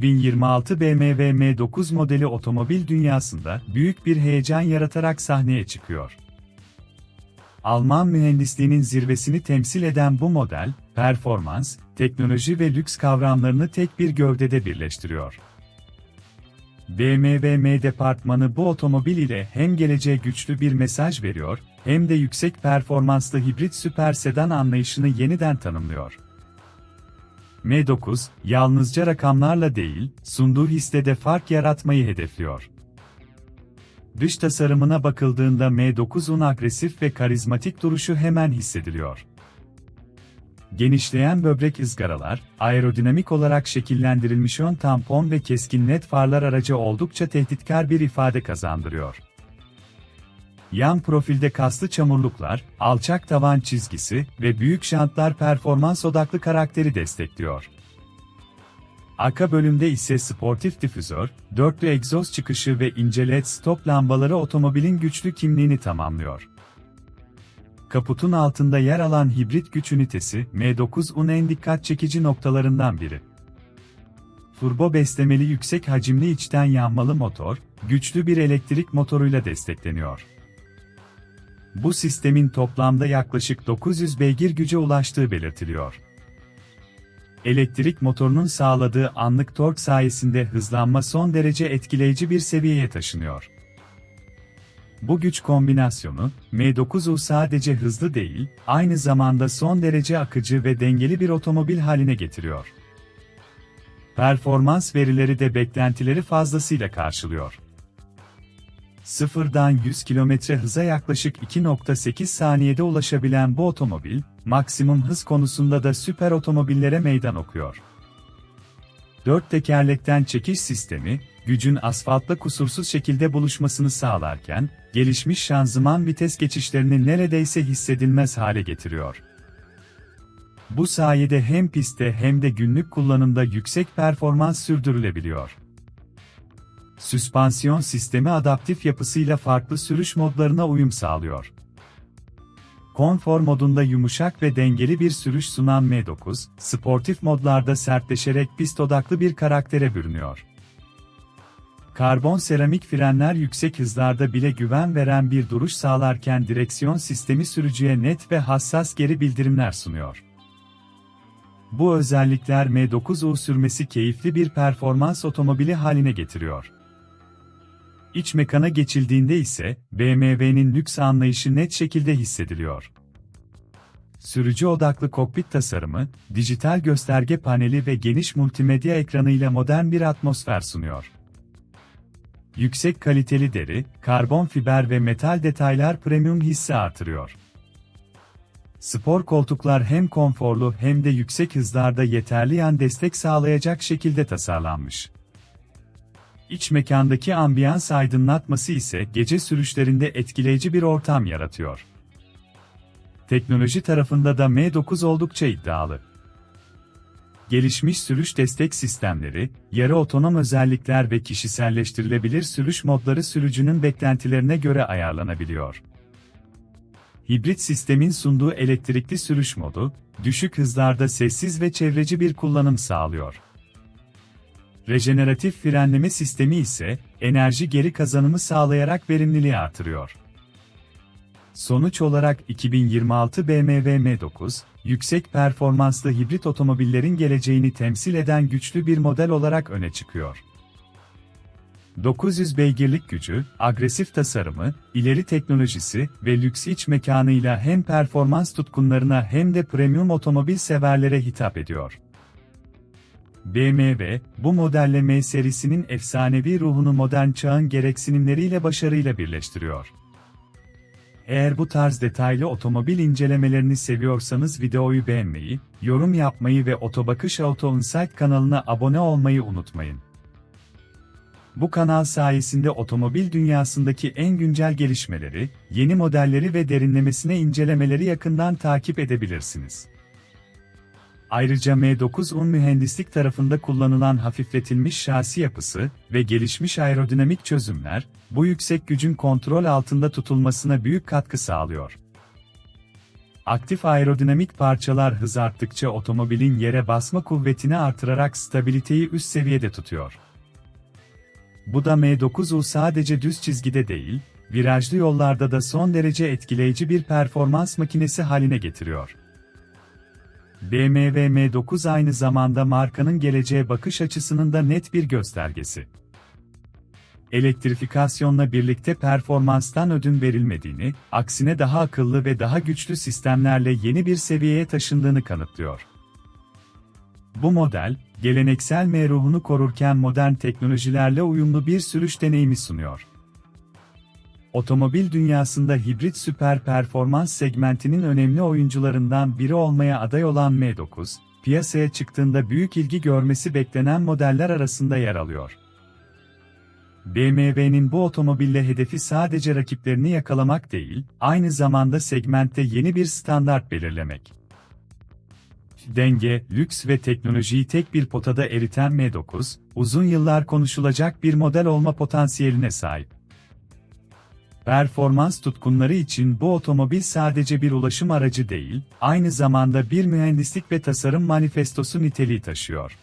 2026 BMW M9 modeli otomobil dünyasında büyük bir heyecan yaratarak sahneye çıkıyor. Alman mühendisliğinin zirvesini temsil eden bu model, performans, teknoloji ve lüks kavramlarını tek bir gövdede birleştiriyor. BMW M departmanı bu otomobil ile hem geleceğe güçlü bir mesaj veriyor, hem de yüksek performanslı hibrit süper sedan anlayışını yeniden tanımlıyor. M9, yalnızca rakamlarla değil, sunduğu hisse de fark yaratmayı hedefliyor. Dış tasarımına bakıldığında M9'un agresif ve karizmatik duruşu hemen hissediliyor. Genişleyen böbrek ızgaralar, aerodinamik olarak şekillendirilmiş ön tampon ve keskin led farlar aracı oldukça tehditkar bir ifade kazandırıyor. Yan profilde kaslı çamurluklar, alçak tavan çizgisi ve büyük jantlar performans odaklı karakteri destekliyor. Arka bölümde ise sportif difüzör, dörtlü egzoz çıkışı ve ince led stop lambaları otomobilin güçlü kimliğini tamamlıyor. Kaputun altında yer alan hibrit güç ünitesi, M9'un en dikkat çekici noktalarından biri. Turbo beslemeli yüksek hacimli içten yanmalı motor, güçlü bir elektrik motoruyla destekleniyor. Bu sistemin toplamda yaklaşık 900 beygir güce ulaştığı belirtiliyor. Elektrik motorunun sağladığı anlık tork sayesinde hızlanma son derece etkileyici bir seviyeye taşınıyor. Bu güç kombinasyonu, M9U sadece hızlı değil, aynı zamanda son derece akıcı ve dengeli bir otomobil haline getiriyor. Performans verileri de beklentileri fazlasıyla karşılıyor. Sıfırdan 100 km hıza yaklaşık 2.8 saniyede ulaşabilen bu otomobil, maksimum hız konusunda da süper otomobillere meydan okuyor. Dört tekerlekten çekiş sistemi, gücün asfaltla kusursuz şekilde buluşmasını sağlarken, gelişmiş şanzıman vites geçişlerini neredeyse hissedilmez hale getiriyor. Bu sayede hem pistte hem de günlük kullanımda yüksek performans sürdürülebiliyor. Süspansiyon sistemi adaptif yapısıyla farklı sürüş modlarına uyum sağlıyor. Konfor modunda yumuşak ve dengeli bir sürüş sunan M9, sportif modlarda sertleşerek pist odaklı bir karaktere bürünüyor. Karbon seramik frenler yüksek hızlarda bile güven veren bir duruş sağlarken direksiyon sistemi sürücüye net ve hassas geri bildirimler sunuyor. Bu özellikler M9U sürmesi keyifli bir performans otomobili haline getiriyor. İç mekana geçildiğinde ise BMW'nin lüks anlayışı net şekilde hissediliyor. Sürücü odaklı kokpit tasarımı, dijital gösterge paneli ve geniş multimedya ekranıyla modern bir atmosfer sunuyor. Yüksek kaliteli deri, karbon fiber ve metal detaylar premium hissi artırıyor. Spor koltuklar hem konforlu hem de yüksek hızlarda yeterli yan destek sağlayacak şekilde tasarlanmış. İç mekandaki ambiyans aydınlatması ise gece sürüşlerinde etkileyici bir ortam yaratıyor. Teknoloji tarafında da M9 oldukça iddialı. Gelişmiş sürüş destek sistemleri, yarı otonom özellikler ve kişiselleştirilebilir sürüş modları sürücünün beklentilerine göre ayarlanabiliyor. Hibrit sistemin sunduğu elektrikli sürüş modu, düşük hızlarda sessiz ve çevreci bir kullanım sağlıyor. Rejeneratif frenleme sistemi ise enerji geri kazanımı sağlayarak verimliliği artırıyor. Sonuç olarak 2026 BMW M9, yüksek performanslı hibrit otomobillerin geleceğini temsil eden güçlü bir model olarak öne çıkıyor. 900 beygirlik gücü, agresif tasarımı, ileri teknolojisi ve lüks iç mekanıyla hem performans tutkunlarına hem de premium otomobil severlere hitap ediyor. BMW, bu modelle M serisinin efsanevi ruhunu modern çağın gereksinimleriyle başarıyla birleştiriyor. Eğer bu tarz detaylı otomobil incelemelerini seviyorsanız videoyu beğenmeyi, yorum yapmayı ve Otobakış Auto Insight kanalına abone olmayı unutmayın. Bu kanal sayesinde otomobil dünyasındaki en güncel gelişmeleri, yeni modelleri ve derinlemesine incelemeleri yakından takip edebilirsiniz. Ayrıca M9'un mühendislik tarafında kullanılan hafifletilmiş şasi yapısı ve gelişmiş aerodinamik çözümler, bu yüksek gücün kontrol altında tutulmasına büyük katkı sağlıyor. Aktif aerodinamik parçalar hız arttıkça otomobilin yere basma kuvvetini artırarak stabiliteyi üst seviyede tutuyor. Bu da M9U sadece düz çizgide değil, virajlı yollarda da son derece etkileyici bir performans makinesi haline getiriyor. BMW M9 aynı zamanda markanın geleceğe bakış açısının da net bir göstergesi. Elektrifikasyonla birlikte performanstan ödün verilmediğini, aksine daha akıllı ve daha güçlü sistemlerle yeni bir seviyeye taşındığını kanıtlıyor. Bu model, geleneksel M ruhunu korurken modern teknolojilerle uyumlu bir sürüş deneyimi sunuyor. Otomobil dünyasında hibrit süper performans segmentinin önemli oyuncularından biri olmaya aday olan M9, piyasaya çıktığında büyük ilgi görmesi beklenen modeller arasında yer alıyor. BMW'nin bu otomobille hedefi sadece rakiplerini yakalamak değil, aynı zamanda segmentte yeni bir standart belirlemek. Denge, lüks ve teknolojiyi tek bir potada eriten M9, uzun yıllar konuşulacak bir model olma potansiyeline sahip. Performans tutkunları için bu otomobil sadece bir ulaşım aracı değil, aynı zamanda bir mühendislik ve tasarım manifestosu niteliği taşıyor.